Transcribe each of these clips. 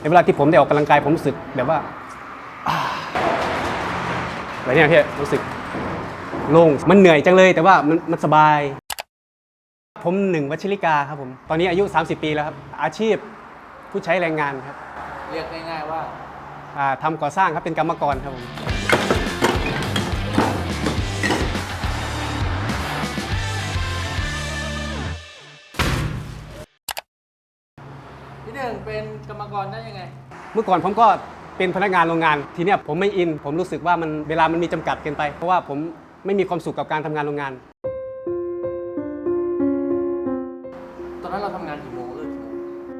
ในเวลาที่ผมได้ออกกำลังกายผมรู้สึกแบบว่าอ่าอะไรเนี่ยพี่รู้สึกโล่งมันเหนื่อยจังเลย แต่ว่ามันมันสบาย ผมหนึ่งวชิริกาครับผม ตอนนี้อายุ 30 ปีแล้วครับ อาชีพผู้ใช้แรงงานครับ เรียกง่ายๆว่าอ่าทำก่อสร้างครับเป็นกรรมกรครับผม กรรมกรได้ยังไง เมื่อก่อนผมก็เป็นพนักงานโรงงาน ทีเนี้ยผมไม่อิน ผมรู้สึกว่ามันเวลามันมีจำกัดเกินไป เพราะว่าผมไม่มีความสุขกับการทำงานโรงงาน ตอนนั้นเราทำงานกี่โมงเลิกกี่โมง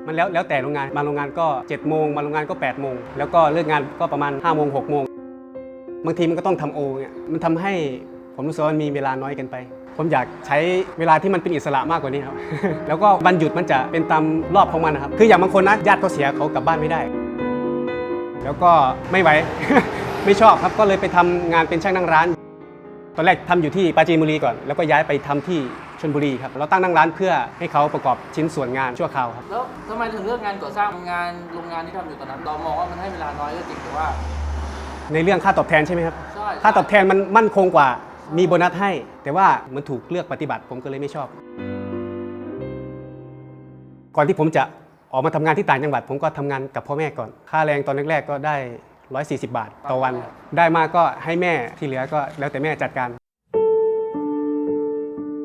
มันแล้วแล้วแต่โรงงานบางโรงงานก็7จ็ดโมงบางโรงงานก็8ปดโมงแล้วก็เลิกงานก็ประมาณ5้าโมงหกโมงบางทีมันก็ต้องทำโอเนี่ยมันทำให้ผมรู้สึกว่ามันมีเวลาน้อยเกินไป ผมอยากใช้เวลาที่มันเป็นอิสระมากกว่านี้ครับ แล้วก็วันหยุดมันจะเป็นตามรอบของมันนะครับ คืออย่างบางคนนะญาติเขาเสียเขากลับบ้านไม่ได้ แล้วก็ไม่ไหว ไม่ชอบครับ ก็เลยไปทำงานเป็นช่างนั่งร้าน ตอนแรกทำอยู่ที่ปราจีนบุรีก่อน แล้วก็ย้ายไปทำที่ชลบุรีครับ เราตั้งนั่งร้านเพื่อให้เขาประกอบชิ้นส่วนงานชั่วคราวครับ แล้วทำไมถึงเลือกงานก่อสร้างงานโรงงานที่ทำอยู่ตอนนั้น เรามองว่ามันให้เวลาน้อยก็จริงแต่ว่า ในเรื่องค่าตอบแทนใช่ไหมครับ ใช่ ค่าตอบแทนมันมั่นคงกว่า มีโบนัสให้ แต่ว่ามันถูกเลือกปฏิบัติผมก็เลยไม่ชอบ ก่อนที่ผมจะออกมาทำงานที่ต่างจังหวัด ผมก็ทำงานกับพ่อแม่ก่อน ค่าแรงตอนแรกๆก็ได้ 140 บาทต่อวัน ได้มาก็ให้แม่ที่เหลือก็แล้วแต่แม่จัดการ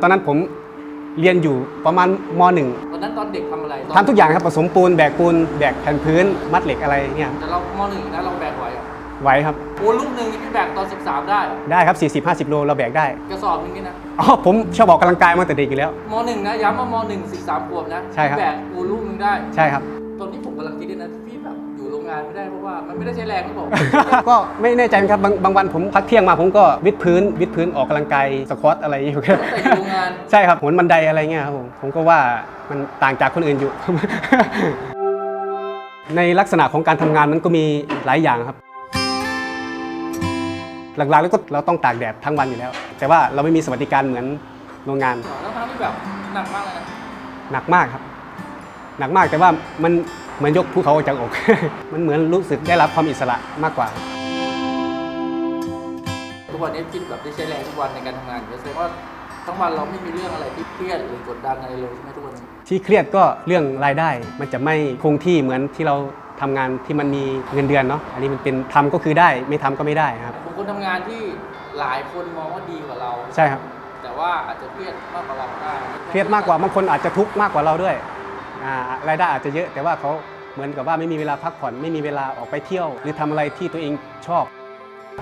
ตอนนั้นผมเรียนอยู่ประมาณมหนึ่งตอนนั้นตอนเด็กทำอะไรทำทุกอย่างครับผสมปูนแบกปูนแบกแผ่นพื้น มัดเหล็กอะไรเนี่ยแต่เรามหนึ่งนะเราแบกไหวเหรอ ไหวครับ โอ้ลูกหนึ่งนี่พี่แบกตอน 13 ได้เหรอได้ครับ 40-50 โลเราแบกได้ กระสอบนึงนี่นะอ๋อผมชอบออกกำลังกายมาแต่เด็กอยู่แล้ว มหนึ่งนะย้ำว่ามหนึ่งสิบสามขวบนะใช่ครับ พี่แบกโอ้ลูกหนึงได้ ใช่ครับ ตอนนี้ผมกำลังคิดด้วยนะที่พี่แบบอยู่โรงงานไม่ได้เพราะว่ามันไม่ได้ใช้แรงหรือเปล่าก็ไม่แน่ใจครับบางบางวันผมพักเที่ยงมาผมก็วิดพื้นวิดพื้นออกกำลังกายสควอตอะไรอยู่ครับ แต่อยู่โรงงานใช่ครับโหนบันไดอะไรเงี้ยครับผมผมก็ว่ามันต่างจากคนอื่นอยู่ ในลักษณะของการทำงานมันก็มีหลายอย่างครับ หลักๆแล้วก็เราต้องตากแดดทั้งวันอยู่แล้ว แต่ว่าเราไม่มีสวัสดิการเหมือนโรงงานแล้วทั้งที่แบบหนักมากเลยนะหนักมากครับ หนักมากแต่ว่ามันเหมือนยกภูเขาออกจากอก มันเหมือนรู้สึกได้รับความอิสระมากกว่า ทุกวันนี้คิดแบบได้ใช้แรงทุกวันในการทำงานอยู่แล้วแสดงว่าทั้งวันเราไม่มีเรื่องอะไรที่เครียดหรือกดดันอะไรเลยใช่ไหมทุกวันนี้ที่เครียดก็เรื่องรายได้มันจะไม่คงที่เหมือนที่เรา ทำงานที่มันมีเงินเดือนเนาะอันนี้มันเป็นทำก็คือได้ไม่ทำก็ไม่ได้ครับบางคนทำงานที่หลายคนมองว่าดีกว่าเราใช่ครับ แต่ว่าอาจจะเครียดมากกว่าเราก็ได้เครียดมากกว่าบางคนอาจจะทุกข์มากกว่าเราด้วยอ่ารายได้อาจจะเยอะ แต่ว่าเขาเหมือนกับว่าไม่มีเวลาพักผ่อนไม่มีเวลาออกไปเที่ยว หรือทำอะไรที่ตัวเองชอบ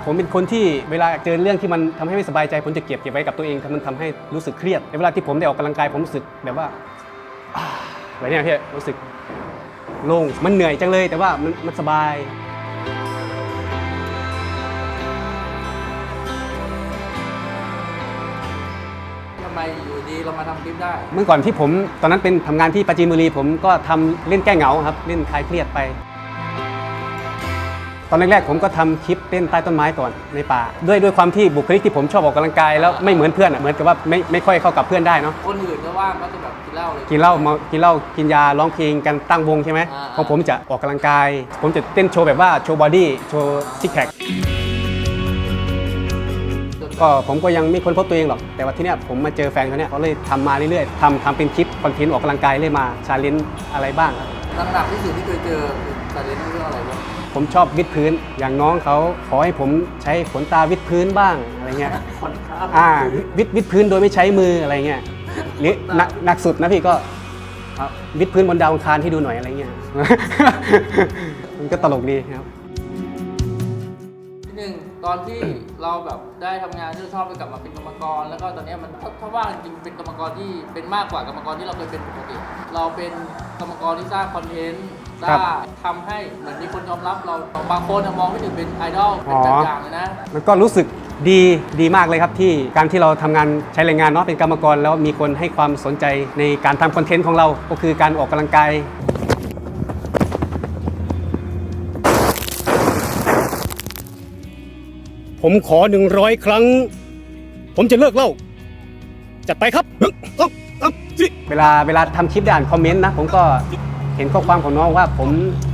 ผมเป็นคนที่เวลาเจอเรื่องที่มันทำให้ไม่สบายใจผมจะเก็บเก็บไว้กับตัวเองถ้ามันทำให้รู้สึกเครียดในเวลาที่ผมได้ออกกำลังกายผมรู้สึกแบบว่าอ่าอะไรเนี่ยพี่รู้สึก โล่งมันเหนื่อยจังเลยแต่ว่ามันมันสบาย ทำไมอยู่ดีเรามาทำคลิปได้ เมื่อก่อนที่ผมตอนนั้นเป็นทำงานที่ปราจีนบุรีผมก็ทำเล่นแก้เหงาครับเล่นคลายเครียดไปต อนแรกๆผมก็ทำคลิปเต้นใต้ต้นไม้ก่อนในป่า ด้วยด้วยความที่บุคลิกที่ผมชอบออกกำลังกายแล้วไม่เหมือนเพื่อนอะเหมือนกับว่าไม่ไม่ค่อยเข้ากับเพื่อนได้เนาะคนอื่นก็ว่างก็จะแบบกินเหล้าเลยกินเหล้าเมากินเหล้ากินยาร้องเพลงกันตั้งวงใช่ไหมอ่าของผมจะออกกำลังกาย ผมจะเต้นโชว์แบบว่าโชว์บอดี้โชว์ซิกแพคก็ผมก็ยังไม่ค้นพบตัวเองหรอก แต่ว่าที่เนี้ยผมมาเจอแฟนเขาเนี่ยเขาเลยทำมาเรื่อยๆทำทำเป็นคลิปคอนเทนต์ออกกำลังกายเรื่อยมาชาเลนจ์อะไรบ้างครับหนักๆที่สุดที่เคยเจอคือการเรียนเรื่องอะไรบ้าง ผมชอบวิดพื้น อย่างน้องเขาขอให้ผมใช้ขนตาวิดพื้นบ้างอะไรเงี้ยคนครับอ่าวิดวิดพื้นโดยไม่ใช้มืออะไรเงี้ยหรือหนักหนักสุดนะพี่ก็อะวิดพื้นบนดาวอังคารให้ดูหน่อยอะไรเงี้ย มันก็ตลกดีครับที่หนึ่ง ตอนที่เราแบบได้ทำงานที่เราชอบไปกลับมาเป็นกรรมกร แล้วก็ตอนเนี้ยมันถ้าถ้าว่าจริงเป็นกรรมกรที่เป็นมากกว่ากรรมกรที่เราเคยเป็นปกติ เราเป็นกรรมกรที่สร้างคอนเทนต์สครับร้างทำให้เหมือนมีคนยอมรับเราบางคนอะมองไม่ถึงเป็นไอดอลเป็นแบบอย่างเลยนะ มันก็รู้สึกดีดีมากเลยครับที่การที่เราทำงานใช้แรงงานเนาะเป็นกรรมกรแล้วมีคนให้ความสนใจในการทำคอนเทนต์ของเรา ก็คือการออกกำลังกาย ผมขอ100ครั้ง ผมจะเลิกเล่า จัดไปครับ เวลาเวลาทำคลิปด่านคอมเมนต์นะ ผมก็เห็นข้อความของน้องว่าผม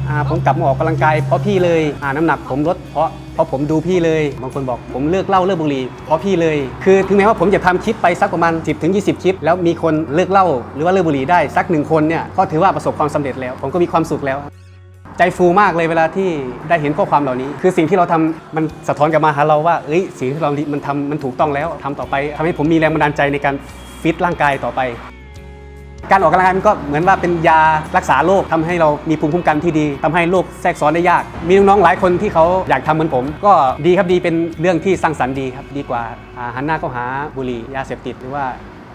อ่าผมกลับมาออกกำลังกายเพราะพี่เลยอ่าน้ำหนักผมลดเพราะเพราะผมดูพี่เลย บางคนบอกผมเลิกเหล้าเลิกบุหรี่เพราะพี่เลย คือถึงแม้ว่าผมจะทำคลิปไปสักประมาณ 10ถึง20 คลิป แล้วมีคนเลิกเหล้าหรือว่าเลิกบุหรี่ได้สักหนึ่งคนเนี่ยก็ถือว่าประสบความสำเร็จแล้ว ผมก็มีความสุขแล้ว ใจฟูมากเลยเวลาที่ได้เห็นข้อความเหล่านี้ คือสิ่งที่เราทำมันสะท้อนกลับมาหาเราว่าเอ้ยสิ่งที่เรามันทำมันถูกต้องแล้วทำต่อไปทำให้ผมมีแรงบันดาลใจในการฟิตร่างกายต่อไป การออกกำลังกายมันก็เหมือนว่าเป็นยารักษาโรคทำให้เรามีภูมิคุ้มกันที่ดีทำให้โรคแทรกซ้อนได้ยาก มีน้องๆหลายคนที่เขาอยากทำเหมือนผม ก็ดีครับดีเป็นเรื่องที่สร้างสรรค์ดีครับดีกว่าอ่าหันหน้าเข้าหาบุหรี่ยาเสพติดหรือว่า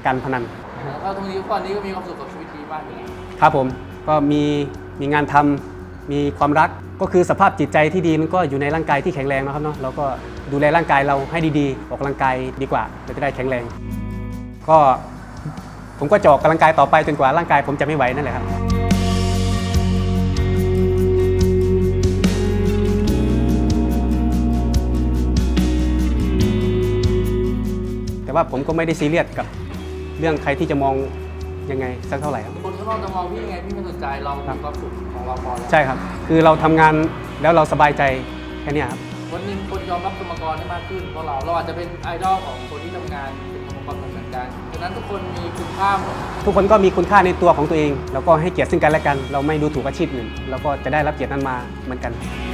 การพนันแล้วก็ตรงนี้ตอนนี้ก็มีความสุขกับชีวิตดีมากอยู่แล้วครับผมก็มีมีงานทำ มีความรักก็คือสภาพจิตใจที่ดีมันก็อยู่ในร่างกายที่แข็งแรงนะครับเนาะเราก็ดูแลร่างกายเราให้ดีๆ ออกกำลังกายดีกว่าเราจะได้แข็งแรง ก็ผมก็จะออกกำลังกายต่อไปจนกว่าร่างกายผมจะไม่ไหวนั่นแหละครับแต่ว่าผมก็ไม่ได้ซีเรียสกับเรื่องใครที่จะมอง ยังไงสักเท่าไหร่ครับ คนข้างนอกจะมองพี่ยังไงพี่ไม่สนใจเรามีความสุขของเราพอแล้วใช่ครับ คือเราทำงานแล้วเราสบายใจแค่เนี้ยครับ วันหนึงคนยอมรับกรรมกรได้มากขึ้นเพราะเราเราอาจจะเป็นไอดอลของคนที่ทำงานเป็นกรรมกรเหมือนกันฉะนั้นทุกคนมีคุณค่าหมดทุกคนก็มีคุณค่าในตัวของตัวเอง แล้วก็ให้เกียรติซึ่งกันและกัน เราไม่ดูถูกอาชีพอื่นเราก็จะได้รับเกียรตินั้นมาเหมือนกันค